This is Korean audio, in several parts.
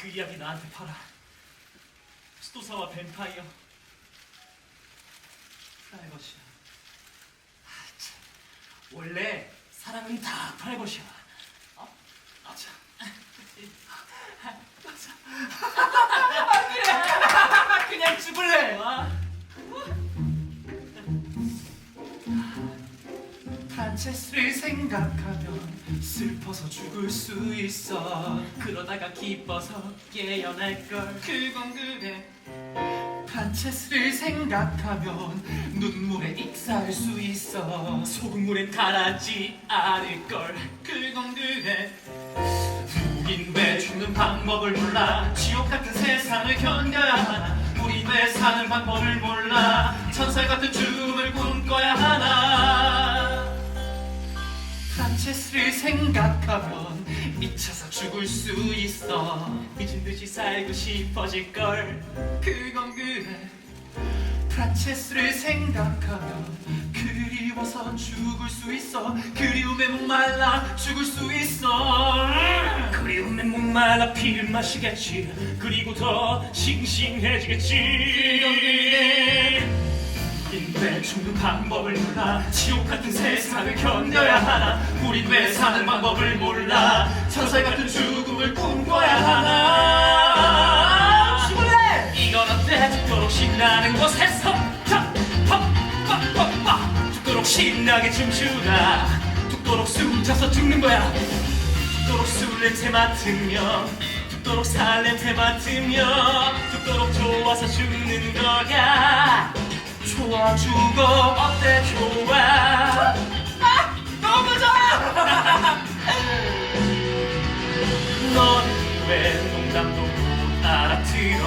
그 이야기 나한테 팔아. 수도사와 뱀파이어. 프라이버시야. 아, 참. 원래 사랑은 다 프라이버시야. 프란체스를 생각하면 슬퍼서 죽을 수 있어. 그러다가 기뻐서 깨어날걸. 그건 그래. 프란체스를 생각하면 눈물에 익사할 수 있어. 소금물엔 가라지 않을걸. 그건 그래. 우린 왜 죽는 방법을 몰라? 지옥 같은 세상을 견뎌야 하나? 우린 왜 사는 방법을 몰라? 천사 같은 죽음을 꿈꿔야 하나 프란체스를 생각하면 미쳐서 죽을 수 있어. 미친 듯이 살고 싶어질 걸. 그건 그래. 프란체스를 생각하면 그리워서 죽을 수 있어. 그리움에 목말라 죽을 수 있어. 그리움에 목말라 피를 마시겠지. 그리고 더 싱싱해지겠지. 그건 그래. 왜 죽는 방법을 몰라. 지옥 같은 세상을 견뎌야 하나 우린 왜 사는 방법을 몰라. 천사 같은 죽음을 꿈꿔야 하나. 죽을래? 이건 어때? 죽도록 신나는 곳에서. 팍팍팍팍팍 죽도록 신나게 춤추다. 죽도록 숨차서 죽는 거야. 죽도록 술 냄새 맡으며 죽도록 살 냄새 맡으며 죽도록 좋아서 죽는 거야. 좋아 죽어. 어때? 좋아 아 싫어.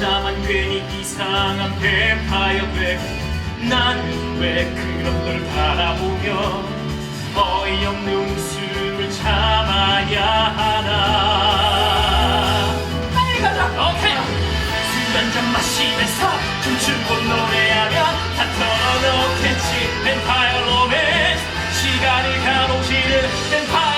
나만 괜히 이상한 대파여 왜 나는 왜 그런 걸 바라보며 어이없는 웃음을 참아야 하나. 빨리 가자. 오케이. 술 한잔 마시면서 춤추고 노래하면 다 털어놓겠지. 뱀파이어 로맨스 시간을 가로지르 뱀파이어